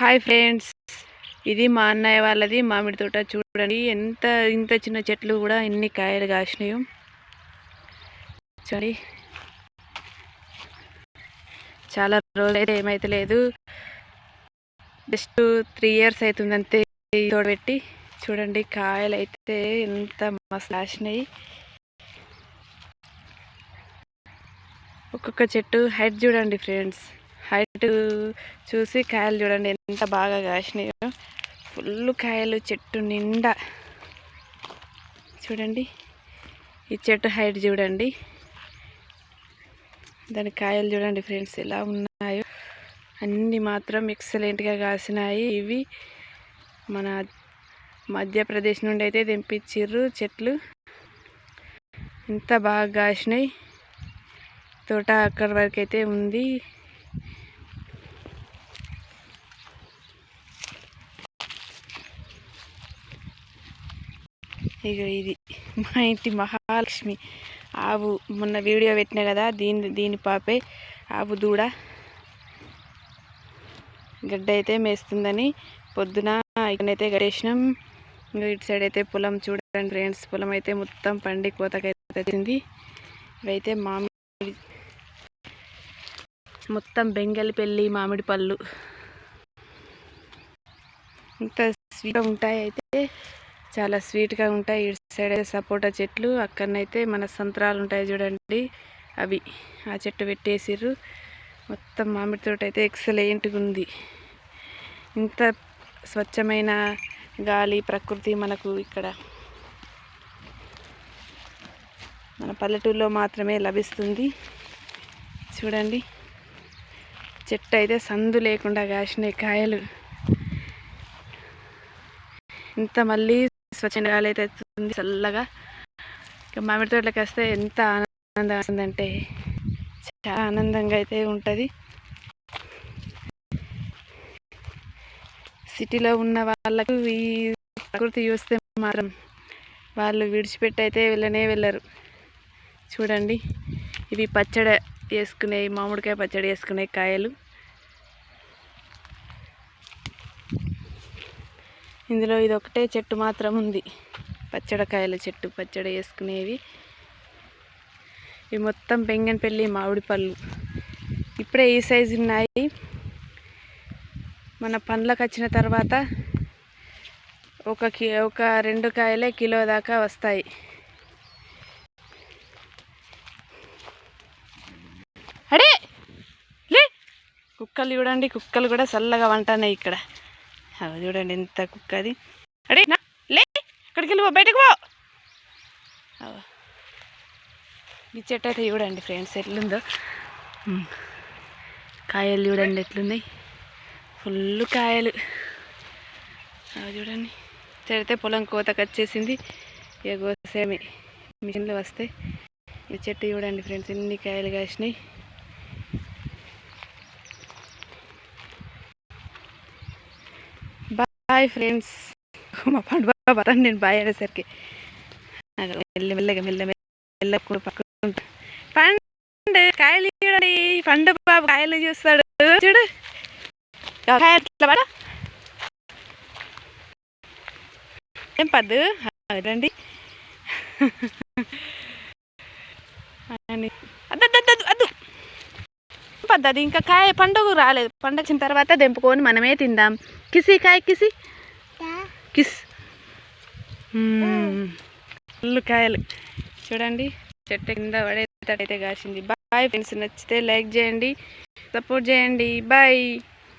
Hi friends. ఇది మా అన్నయ్య వాళ్ళది. మామిడి తోట చూడండి. ఎంత ఇంత చిన్న చెట్లు కూడా ఎన్ని కాయలు కాసినాయో. చూడండి. చాలా రోజులైతే ఏమైతే లేదు. జస్ట్ త్రీ ఇయర్స్ అవుతుంది అంతే తోడబెట్టి చూడండి కాయలు అయితే ఎంత మస్తు కాసినాయి. ఒక్కొక్క చెట్టు హైట్ చూడండి ఫ్రెండ్స్. హైట్ చూసి కాయలు చూడండి ఎంత బాగా కాసినాయో. ఫుల్ కాయలు చెట్టు నిండా. చూడండి ఈ చెట్టు హైట్ చూడండి. దాని కాయలు చూడండి ఫ్రెండ్స్ ఎలా ఉన్నాయో. అన్నీ మాత్రం ఎక్సలెంట్గా కాసినాయి. ఇవి మన మధ్యప్రదేశ్ నుండి అయితే తెంపించిర్రు చెట్లు. ఎంత బాగా కాసినాయి. తోట అక్కడి వరకు అయితే ఉంది. ఇక ఇది మా ఇంటి మహాలక్ష్మి. ఆవు మొన్న వీడియో పెట్టినా కదా దీని దీని పాపే ఆవు దూడ. గడ్డ అయితే మేస్తుందని పొద్దున ఇక్కడైతే గడేసినాం. ఇంకా ఇటు సైడ్ అయితే పొలం చూడండి ఫ్రెండ్స్ పొలం అయితే మొత్తం పండి కోతకైతే వచ్చింది. ఇవైతే మామిడి మొత్తం బెంగళపల్లి మామిడి పళ్ళు. ఇంత స్వీట్గా ఉంటాయి అయితే చాలా స్వీట్గా ఉంటాయి. ఇటు సైడ్ అయితే సపోటా చెట్లు అక్కడనైతే మన సంత్రాలు ఉంటాయి చూడండి. అవి ఆ చెట్టు పెట్టేసిర్రు. మొత్తం మామిడి తోట అయితే ఎక్సలెంట్గా ఉంది. ఇంత స్వచ్ఛమైన గాలి ప్రకృతి మనకు ఇక్కడ మన పల్లెటూరులో మాత్రమే లభిస్తుంది. చూడండి. చెట్టు అయితే సందు లేకుండా కాసినాయి కాయలు. ఇంత మళ్ళీ స్వచ్ఛంగా గాలి అయితే అవుతుంది చల్లగా. ఇంకా మామిడి తోటలోకి వస్తే ఎంత ఆనందంగా వస్తుందంటే చాలా ఆనందంగా అయితే ఉంటుంది. సిటీలో ఉన్న వాళ్ళకు ఈ ప్రకృతి చూస్తే మాత్రం వాళ్ళు విడిచిపెట్టి అయితే వెళ్ళనే వెళ్ళరు. చూడండి ఇవి పచ్చడి వేసుకునే మామిడికాయ పచ్చడి వేసుకునే కాయలు. ఇందులో ఇది ఒకటే చెట్టు మాత్రం ఉంది. పచ్చడికాయల చెట్టు పచ్చడి వేసుకునేవి. ఇవి మొత్తం బెంగన్పల్లి మామిడి పళ్ళు. ఇప్పుడే ఈ సైజు ఉన్నాయి. మన పండ్లకు వచ్చిన తర్వాత ఒక కి ఒక రెండు కాయలే కిలో దాకా వస్తాయి. అడే లే! కుక్కలు చూడండి కుక్కలు కూడా చల్లగా వంటున్నాయి ఇక్కడ. అవి చూడండి ఎంత కుక్క అది. అడే నా లే అక్కడికి వెళ్ళి బయటకు పో. చెట్టు అయితే చూడండి ఫ్రెండ్స్ ఎట్లుందో. కాయలు చూడండి ఎట్లున్నాయి. ఫుల్ కాయలు. అవి చూడండి. చెడితే పొలం కోతకు వచ్చేసింది. ఇక కోసేమి మిషన్లు వస్తే ఈ చెట్టు చూడండి ఫ్రెండ్స్ ఎన్ని కాయలు కాసినాయి. హాయ్ ఫ్రెండ్స్ మా పండు బాబా రండి నేను బాయ్ అనేసరికి మెల్ల మెల్లగా మెల్ల మెల్ల కూడా పండు కాయలు చూడండి పండు బాబు కాయలు చూస్తాడు. చూడు. కాయ ఇట్లా ఏం పద్దు? అదండి అని అది ఇంకా కాయ పండుగ రాలేదు. పండుగ వచ్చిన తర్వాత దెంపుకొని మనమే తిందాం. కిసి కాయ కిసి? కిస్. ఫుల్ కాయలు. చూడండి చెట్టు కింద పడేటట్టయితే కాసింది. బాయ్ ఫ్రెండ్స్ నచ్చితే లైక్ చేయండి సపోర్ట్ చేయండి. బాయ్.